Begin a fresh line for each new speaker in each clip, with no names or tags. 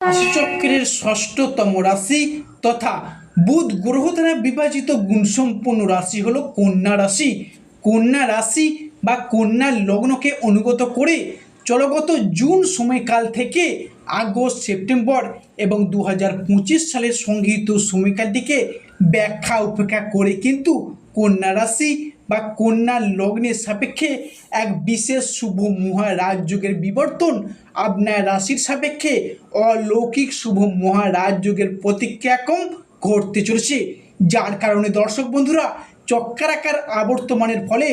রাশিচক্রের ষষ্ঠতম রাশি তথা বুধ গ্রহ দ্বারা বিভাজিত গুণসম্পন্ন রাশি হলো কন্যা রাশি কন্যা রাশি বা কন্যা লগ্নকে অনুগত করে চলগত জুন সময়কাল থেকে আগস্ট সেপ্টেম্বর এবং দু হাজার পঁচিশ সালের সংগৃহীত সময়কালটিকে ব্যাখ্যা উপেক্ষা করে কিন্তু কন্যা রাশি বা কন্যা লগ্নের সাপেক্ষে এক বিশেষ শুভ মহারাজযোগের বিবর্তন আপনার রাশির সাপেক্ষে অলৌকিক শুভ মহারাজযোগের প্রতিক্রিয়াকম ঘটতে চলেছে। যার কারণে দর্শক বন্ধুরা, চক্রাকার আবর্তমানের ফলে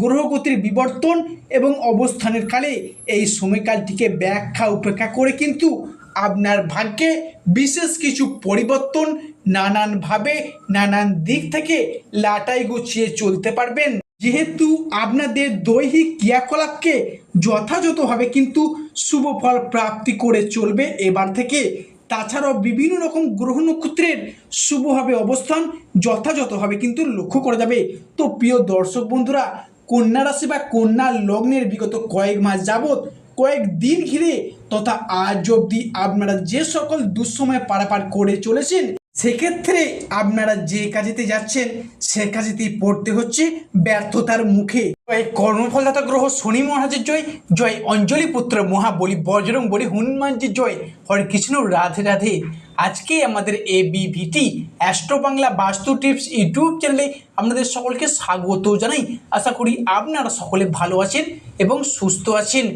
গ্রহগতির বিবর্তন এবং অবস্থানের কালে এই সময়কালটিকে ব্যাখ্যা উপেক্ষা করে কিন্তু আপনার ভাগ্যে বিশেষ কিছু পরিবর্তন নানানভাবে নানান দিক থেকে লাটাই গুছিয়ে চলতে পারবেন। যেহেতু আপনাদের দৈহিক ক্রিয়াকলাপকে যথাযথভাবে কিন্তু শুভ ফল প্রাপ্তি করে চলবে এবার থেকে। তাছাড়াও বিভিন্ন রকম গ্রহ নক্ষত্রের শুভভাবে অবস্থান যথাযথভাবে কিন্তু লক্ষ্য করা যাবে। তো প্রিয় দর্শক বন্ধুরা, কন্যা রাশি বা কন্যা লগ্নের বিগত কয়েক মাস যাবৎ কয়েক দিন ঘিরে তথা আজ অবধি আপনারা যে সকল দুঃসময় পারাপার করে চলেছেন, সেক্ষেত্রে আপনারা যে কাজেতে যাচ্ছেন, সে কাজেতেই পড়তে হচ্ছে ব্যর্থতার মুখে। জয় কর্মফলদাতা গ্রহ শনি মহারাজের জয় জয় অঞ্জলি পুত্র মহাবলি বজরং বলি হনুমানজির জয়। হরে কৃষ্ণ, রাধে রাধে। আজকে আমাদের এ বিভিটি অ্যাস্ট্রো বাংলা বাস্তু টিপস ইউটিউব চ্যানেলে আপনাদের সকলকে স্বাগত জানাই। আশা করি আপনারা সকলে ভালো আছেন এবং সুস্থ আছেন।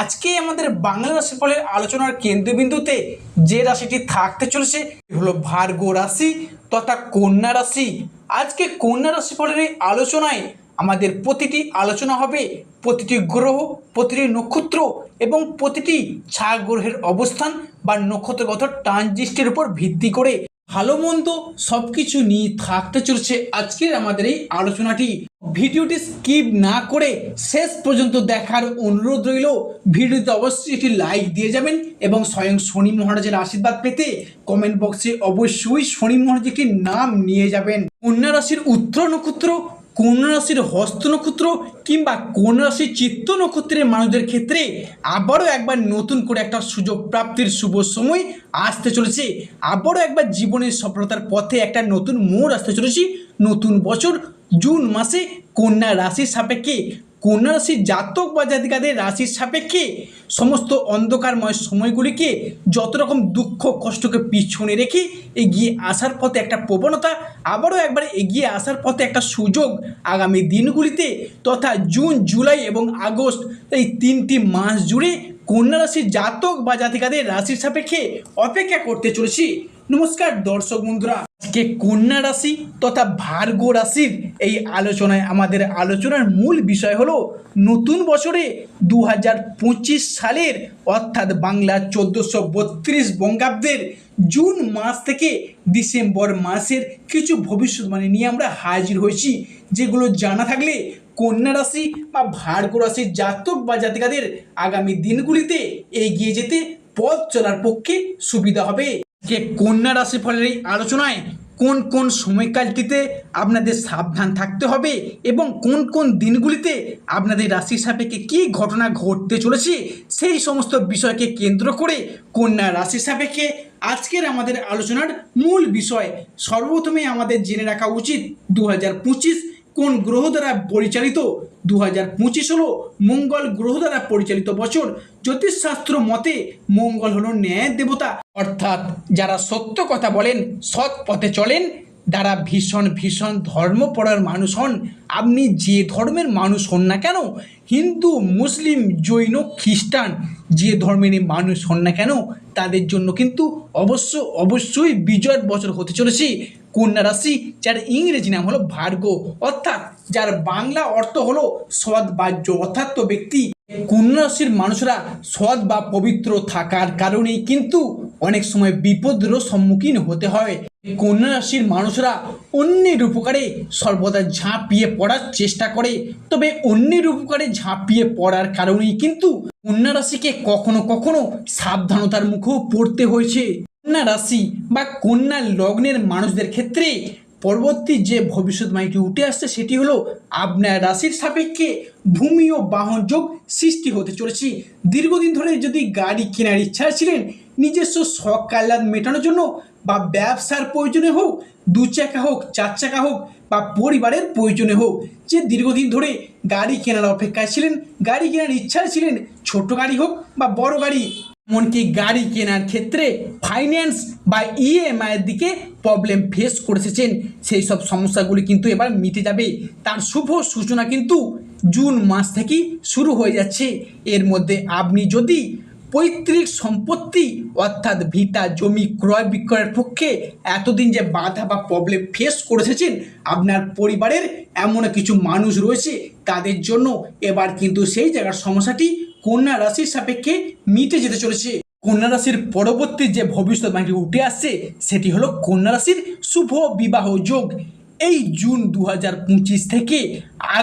আজকে আমাদের বাংলা রাশিফলের আলোচনার কেন্দ্রবিন্দুতে যে রাশিটি থাকতে চলেছে হলো ভার্গ রাশি তথা কন্যা রাশি। আজকে কন্যা রাশিফলের এই আলোচনায় আমাদের প্রতিটি আলোচনা হবে, প্রতিটি গ্রহ, প্রতিটি নক্ষত্র এবং প্রতিটি ছায়া গ্রহের অবস্থান বা নক্ষত্রগত ট্রানজিস্টের উপর ভিত্তি করে। ভালো, মন্দ সব কিছু নিয়ে থাকতে চলছে আজকের আমাদের এই আলোচনাটি। ভিডিওটি স্কিপ না করে শেষ পর্যন্ত দেখার অনুরোধ রইল, ভিডিওতে অবশ্যই একটি লাইক দিয়ে যাবেন এবং স্বয়ং শনি মহারাজের আশীর্বাদ পেতে কমেন্ট বক্সে অবশ্যই শনি মহারাজ একটি নাম নিয়ে যাবেন। কন্যা রাশির উত্তর নক্ষত্র কন্যা রাশির হস্ত নক্ষত্র কিংবা কোন রাশির চিত্ত নক্ষত্রের মানুষদের ক্ষেত্রে আবারও একবার নতুন করে একটা সুযোগ প্রাপ্তির শুভ সময় আসতে চলেছে। আবারও একবার জীবনের সফলতার পথে একটা নতুন মোড় আসতে চলেছে। নতুন বছর জুন মাসে কন্যা রাশির সাপেক্ষে কন্যা রাশির জাতক বা জাতিকাদের রাশির সাপেক্ষে সমস্ত অন্ধকারময় সময়গুলিকে যত রকম দুঃখ, কষ্টকে পিছনে রেখে এগিয়ে আসার পথে একটা প্রবণতা, আবারও একবার এগিয়ে আসার পথে একটা সুযোগ আগামী দিনগুলিতে তথা জুন, জুলাই এবং আগস্ট এই তিনটি মাস জুড়ে কন্যা রাশির জাতক বা জাতিকাদের রাশির সাপেক্ষে অপেক্ষা করতে চলেছি। নমস্কার দর্শক বন্ধুরা। আজকে কন্যা রাশি তথা ভার্গ রাশির এই আলোচনায় আমাদের আলোচনার মূল বিষয় হলো নতুন বছরে দু হাজার পঁচিশ সালের অর্থাৎ বাংলা চোদ্দোশো বত্রিশ বঙ্গাব্দের জুন মাস থেকে ডিসেম্বর মাসের কিছু ভবিষ্যৎবাণী নিয়ে আমরা হাজির হয়েছি, যেগুলো জানা থাকলে কন্যা রাশি বা ভার্গ রাশির জাতক বা জাতিকাদের আগামী দিনগুলিতে এগিয়ে যেতে পথ চলার পক্ষে সুবিধা হবে। যে কন্যা রাশি ফলের এই আলোচনায় কোন কোন সময়কালটিতে আপনাদের সাবধান থাকতে হবে এবং কোন কোন দিনগুলিতে আপনাদের রাশির সাপেক্ষে কী ঘটনা ঘটতে চলেছে, সেই সমস্ত বিষয়কে কেন্দ্র করে কন্যা রাশির সাপেক্ষে আজকের আমাদের আলোচনার মূল বিষয় সর্বপ্রথমে আমাদের জেনে রাখা উচিত দু হাজার পঁচিশ কোন গ্রহ দ্বারা পরিচালিত? দু হাজার পঁচিশ হলো মঙ্গল গ্রহ দ্বারা পরিচালিত বছর জ্যোতিষশাস্ত্র মতে মঙ্গল হলো ন্যায় দেবতা। অর্থাৎ যারা সত্য কথা বলেন, সৎ পথে চলেন, যারা ভীষণ ভীষণ ধর্মপরার মানুষ হন, আপনি যে ধর্মের মানুষ হন না কেন, হিন্দু, মুসলিম, জৈন, খ্রিস্টান, যে ধর্মেরই মানুষ হন না কেন তাদের জন্য। কিন্তু অবশ্য, অবশ্যই বিজয়ের বছর হতে চলেছে। কন্যা রাশি, যার ইংরেজি নাম হলো ভার্গ অর্থাৎ যার বাংলা অর্থ হলো সৎ বাহ্য। অর্থাৎ তো ব্যক্তি, কন্যা রাশির মানুষরা সৎ বা পবিত্র থাকার কারণেই কিন্তু অনেক সময় বিপদেরও সম্মুখীন হতে হয়। কন্যা রাশির মানুষরা অন্যের উপকারে সর্বদা ঝাঁপিয়ে পড়ার চেষ্টা করে। তবে অন্যের উপকারে ঝাঁপিয়ে পড়ার কারণেই কিন্তু কন্যা রাশিকে কখনো কখনো সাবধানতার মুখেও পড়তে হয়েছে। কন্যা রাশি বা কন্যা লগ্নের মানুষদের ক্ষেত্রে পরবর্তী যে ভবিষ্যৎবাণীটি উঠে আসছে সেটি হলো আপনার রাশির সাপেক্ষে ভূমি ও বাহন যোগ সৃষ্টি হতে চলেছে। দীর্ঘদিন ধরে যদি গাড়ি কেনার ইচ্ছা ছিলেন, নিজস্ব শখ কাল্লাদ মেটানোর জন্য বা ব্যবসার প্রয়োজনে হোক, দু চাকা হোক, চার চাকা হোক বা পরিবারের প্রয়োজনে হোক, যে দীর্ঘদিন ধরে গাড়ি কেনার অপেক্ষায় ছিলেন, গাড়ি কেনার ইচ্ছায় ছিলেন, ছোট গাড়ি হোক বা বড় গাড়ি এমনকি গাড়ি কেনার ক্ষেত্রে ফাইন্যান্স বা ইএমআইয়ের দিকে প্রবলেম ফেস করেছেন। সেই সব সমস্যাগুলি কিন্তু এবার মিটে যাবে। তার শুভ সূচনা কিন্তু জুন মাস থেকেই শুরু হয়ে যাচ্ছে। এর মধ্যে আপনি যদি পৈতৃক সম্পত্তি অর্থাৎ ভিটা, জমি, ক্রয় বিক্রয়ের পক্ষে এতদিন যে বাধা বা প্রবলেম ফেস করে এসেছেন আপনার পরিবারের এমন কিছু মানুষ রয়েছে, তাদের জন্য এবার কিন্তু সেই জায়গার সমস্যাটি কন্যা রাশির সাপেক্ষে মিটে যেতে চলেছে। কন্যা রাশির পরবর্তী যে ভবিষ্যৎ বাণী উঠে আসছে, সেটি হলো কন্যা রাশির শুভ বিবাহ যোগ। এই জুন দু হাজার পঁচিশ থেকে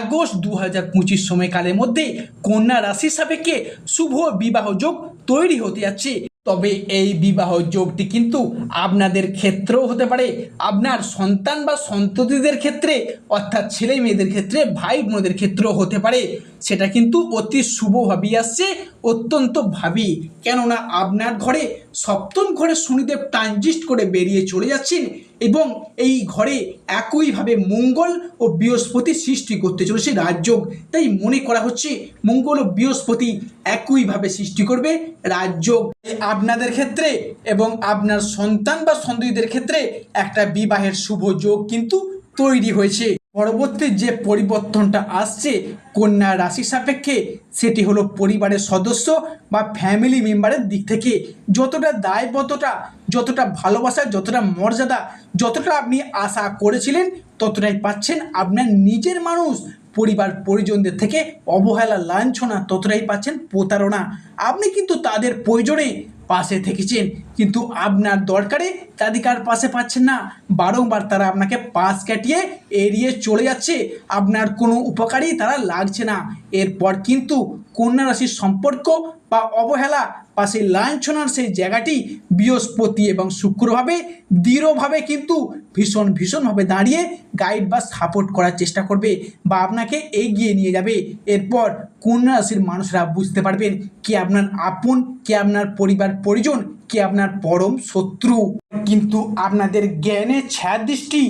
আগস্ট দু হাজার পঁচিশ সময়কালের মধ্যে কন্যা রাশির সাপেক্ষে শুভ বিবাহ যোগ তৈরি হতে যাচ্ছে। তবে এই বিবাহ যোগটি কিন্তু আপনাদের ক্ষেত্রেও হতে পারে। আপনার সন্তান বা সন্ততিদের ক্ষেত্রে, অর্থাৎ ছেলে মেয়েদের ক্ষেত্রে, ভাই বোনদের ক্ষেত্রেও হতে পারে। সেটা কিন্তু অতি শুভভাবেই আসছে, অত্যন্ত ভাবি। কেননা আপনার ঘরে সপ্তম ঘরে শনিদেব ট্রানজিস্ট করে বেরিয়ে চলে যাচ্ছেন এবং এই ঘরে একইভাবে মঙ্গল ও বৃহস্পতি সৃষ্টি করতে চলেছে রাজযোগ। তাই মনে করা হচ্ছে মঙ্গল ও বৃহস্পতি একইভাবে সৃষ্টি করবে রাজযোগ। আপনাদের ক্ষেত্রে এবং আপনার সন্তান বা সন্ততিদের ক্ষেত্রে একটা বিবাহের শুভ যোগ কিন্তু তৈরি হয়েছে। পরবর্তী যে পরিবর্তনটা আসছে কন্যা রাশি সাপেক্ষে, সেটি হলো পরিবারের সদস্য বা ফ্যামিলি মেম্বারের দিক থেকে। যতটা দায়বদ্ধতা, যতটা ভালোবাসা, যতটা মর্যাদা, যতটা আপনি আশা করেছিলেন, ততটাই পাচ্ছেন আপনার নিজের মানুষ, পরিবার পরিজনদের থেকে অবহেলা, লাঞ্ছনা, ততটাই পাচ্ছেন প্রতারণা। আপনি কিন্তু তাদের প্রয়োজনে পাশে থেকেছেন, কিন্তু আপনার দরকারে তাদেরকার পাশে পাচ্ছেন না। বারংবার তারা আপনাকে পাশ কাটিয়ে এড়িয়ে চলে যাচ্ছে। আপনার কোনো উপকারই তারা লাগছে না। এরপর কিন্তু কন্যা রাশির সম্পর্ক বা অবহেলা বা সেই লাঞ্ছনার সেই জায়গাটি বৃহস্পতি এবং শুক্রভাবে দৃঢ়ভাবে কিন্তু ভীষণ ভীষণভাবে দাঁড়িয়ে গাইড বা সাপোর্ট করার চেষ্টা করবে বা আপনাকে এগিয়ে নিয়ে যাবে। এরপর কন্যা রাশির মানুষরা বুঝতে পারবেন কে আপনার আপন, কে আপনার পরিবার, পরিজন কে আপনার পরম শত্রু? কিন্তু আপনাদের জ্ঞানে ছায়া দৃষ্টি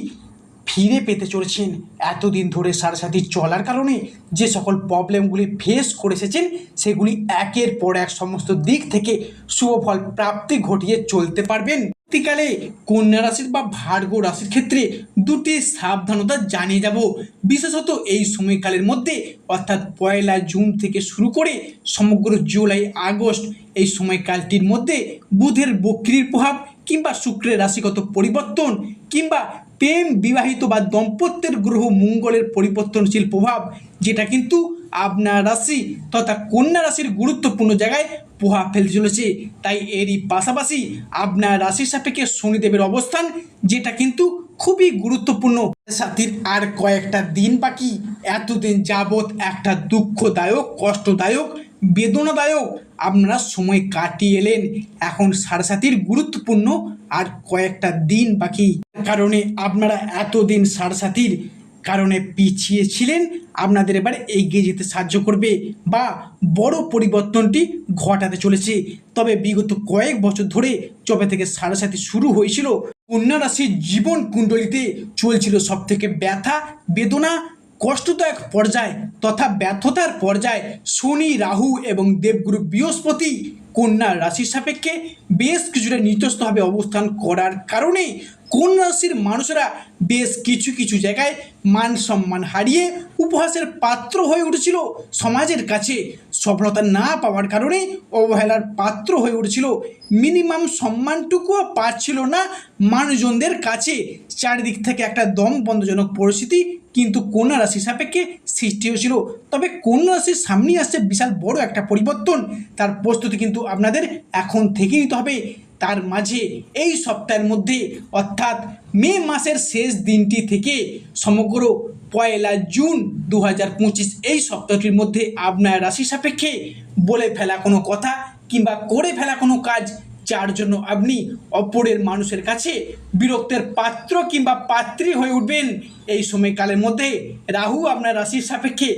ফিরে পেতে চলেছেন। এতদিন ধরে সারাসাথী চলার কারণে যে সকল প্রবলেমগুলি ফেস করে এসেছেন, সেগুলি একের পর এক সমস্ত দিক থেকে শুভফল প্রাপ্তি ঘটিয়ে চলতে পারবেন। পরবর্তীকালে কন্যা রাশির বা ভার্গ রাশির ক্ষেত্রে দুটি সাবধানতা জানিয়ে যাব। বিশেষত এই সময়কালের মধ্যে, অর্থাৎ পয়লা জুন থেকে শুরু করে সমগ্র জুলাই, আগস্ট এই সময়কালটির মধ্যে বুধের বক্রির প্রভাব কিংবা শুক্রের রাশিগত পরিবর্তন কিংবা প্রেম বিবাহিত বা দম্পত্যের গ্রহ মঙ্গলের পরিবর্তনশীল প্রভাব, যেটা কিন্তু আপনার রাশি তথা কন্যা রাশির গুরুত্বপূর্ণ জায়গায় প্রভাব ফেলতে চলেছে। তাই এরই পাশাপাশি আপনার রাশির সাপেক্ষে শনিদেবের অবস্থান, যেটা কিন্তু খুবই গুরুত্বপূর্ণ। সাথীর আর কয়েকটা দিন বাকি। এতদিন যাবৎ একটা দুঃখদায়ক, কষ্টদায়ক, বেদনাদায়ক আপনারা সময় কাটিয়ে এলেন। এখন সারসাথীর গুরুত্বপূর্ণ আর কয়েকটা দিন বাকি। কারণে আপনারা এতদিন সারসাথীর কারণে পিছিয়ে ছিলেন, আপনাদের এবার এগিয়ে যেতে সাহায্য করবে বা বড় পরিবর্তনটি ঘটাতে চলেছে। তবে বিগত কয়েক বছর ধরে যবে থেকে সারাসাথী শুরু হয়েছিল কন্যা রাশির জীবন কুণ্ডলিতে চলছিল সব থেকে ব্যথা, বেদনা কষ্টদায়ক পর্যায় তথা ব্যর্থতার পর্যায় শনি, রাহু এবং দেবগুরু বৃহস্পতি কন্যা রাশির সাপেক্ষে বেশ কিছুটা নিতস্তভাবে অবস্থান করার কারণে কন্যা রাশির মানুষেরা বেশ কিছু কিছু জায়গায় মান সম্মান হারিয়ে উপহাসের পাত্র হয়ে উঠেছিল। সমাজের কাছে সফলতা না পাওয়ার কারণে অবহেলার পাত্র হয়ে উঠেছিল। মিনিমাম সম্মানটুকুও পাচ্ছিল না। মানুষজনদের কাছে চারিদিক থেকে একটা দম বন্ধজনক পরিস্থিতি কিন্তু কন্যা রাশি সাপেক্ষে সৃষ্টি হয়েছিল? তবে কন্যা রাশির সামনেই আসছে বিশাল বড় একটা পরিবর্তন? তার প্রস্তুতি কিন্তু আপনাদের এখন থেকে নিতে হবে। তার মাঝে এই সপ্তাহের মধ্যে, অর্থাৎ মে মাসের শেষ দিনটি থেকে সমগ্র পয়লা জুন দু হাজার পঁচিশ এই সপ্তাহটির মধ্যে আপনার রাশি সাপেক্ষে বলে ফেলা কোনো কথা কিংবা করে ফেলা কোনো কাজ যার জন্য আপনি অপরের মানুষের কাছে বিরক্তের পাত্র কিংবা পাত্রী হয়ে উঠবেন। এই সময়কালের মধ্যে রাহু আপনার রাশির সাপেক্ষে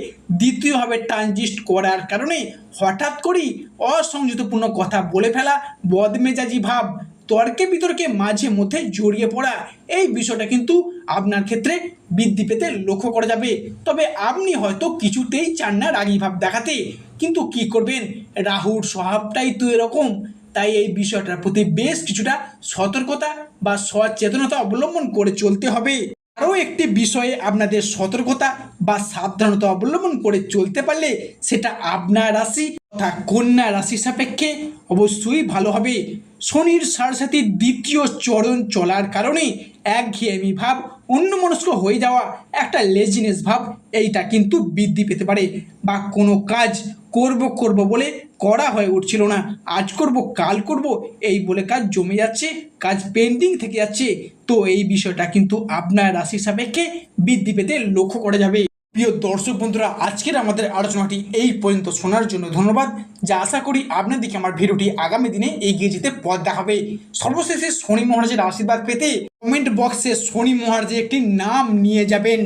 দ্বিতীয়ভাবে ট্রানজিস্ট করার কারণে হঠাৎ করেই অসংযতপূর্ণ কথা বলে ফেলা বদমেজাজি ভাব, তর্কে বিতর্কে মাঝে মধ্যে জড়িয়ে পড়া, এই বিষয়টা কিন্তু আপনার ক্ষেত্রে বৃদ্ধি পেতে লক্ষ্য করা যাবে। তবে আপনি হয়তো কিছুতেই চান না রাগী ভাব দেখাতে, কিন্তু কি করবেন? রাহুর স্বভাবটাই তো এরকম। তাই এই বিষয়টার প্রতি বেশ কিছুটা সতর্কতা বা সচেতনতা অবলম্বন করে চলতে হবে। আরও একটি বিষয়ে আপনাদের সতর্কতা বা সাবধানতা অবলম্বন করে চলতে পারলে সেটা আপনার রাশি তথা কন্যা রাশি সাপেক্ষে অবশ্যই ভালো হবে। শনির সারসাথীর দ্বিতীয় চরণ চলার কারণে একঘেয়েমি ভাব অন্যমনস্ক হয়ে যাওয়া একটা লেজিনেস ভাব এইটা কিন্তু বৃদ্ধি পেতে পারে বা কোনো কাজ করব করব বলে করা হয়ে উঠছিল না। আজ করব, কাল করব, এই বলে কাজ জমে যাচ্ছে, কাজ পেন্ডিং থেকে যাচ্ছে। তো এই বিষয়টা কিন্তু আপনার রাশি সাপেক্ষে বৃদ্ধি পেতে লক্ষ্য করা যাবে। প্রিয় দর্শক বন্ধুরা, আজকের আমাদের আলোচনাটি এই পর্যন্ত শোনার জন্য ধন্যবাদ, যা আশা করি আপনাদেরকে আমার ভিডিওটি আগামী দিনে এগিয়ে যেতে পথ দেখাবে। সর্বশেষে শনি মহারাজের আশীর্বাদ পেতে কমেন্ট বক্সে শনি মহারাজের একটি নাম নিয়ে যাবেন।